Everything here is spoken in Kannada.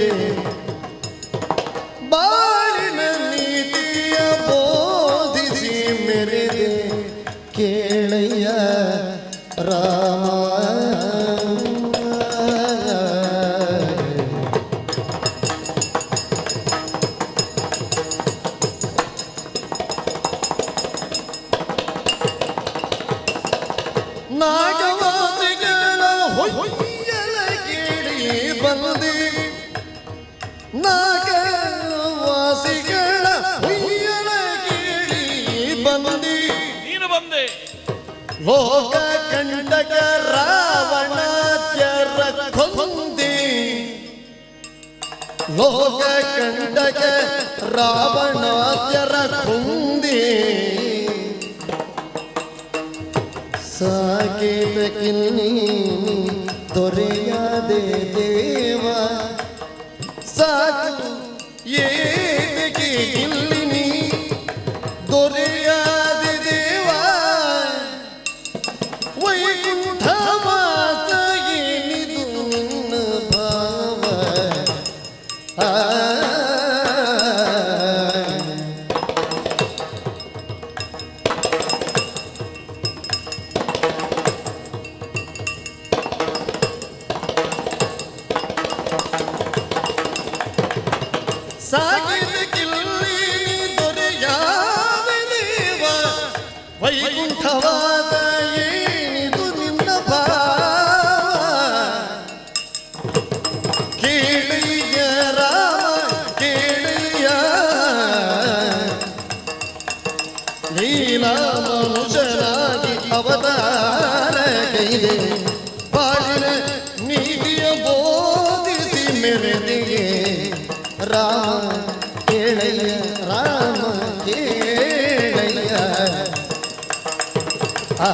ಮೆರೆದೆ ಬಾಳಿನ ನೀತಿಯ ಬೋಧಿಸಿ ಮೆರೆದೆ ಕೇಳಯ್ಯ ರಾಮ. ನಾಗವಾಸಿಗಳ ಹೊಯ್ಯಲ ಕೇಳಿ ಬಂದಿ. ನಾಗವಾಸಿಗಳ ಹೊಯ್ಯಲ ಕೇಳಿ ಬಂದಿ. ನೀನು ಬಂದೆ. ಲೋಕ ಕಂಡಕ ರಾವಣ ತ್ಯರ ಕೊಂದಿ. ಲೋಕ ಕಂಡಕ ರಾವಣ ತ್ಯರ ಕೊಂದಿ. ಸಾಕೇತ ಕಿನ್ನಿ ದೊರೆಯದೆ ಸಾಕು ये देखी गिल्ली दोरे ಸಾಗಿದ ಕಿಲ್ಲಿ ದೊರೆಯಾದ ದೇವ ವೈಕುಂಠವಾದ ಏನಿದು ನಿನ್ನ ಭಾವ ಕೇಳಿಯ ರಾಮ ಕೇಳಿಯ ಲೀಲಾ ಮನುಷ್ಯನಾಗಿ ಅವತಾರ ಕೈದೆ ಬಾಳಿನ ನೀತಿಯ ಬೋಧಿಸಿ ಮೆರೆದಿಗೆ ராம கேளைய ராம கேளைய. ஆ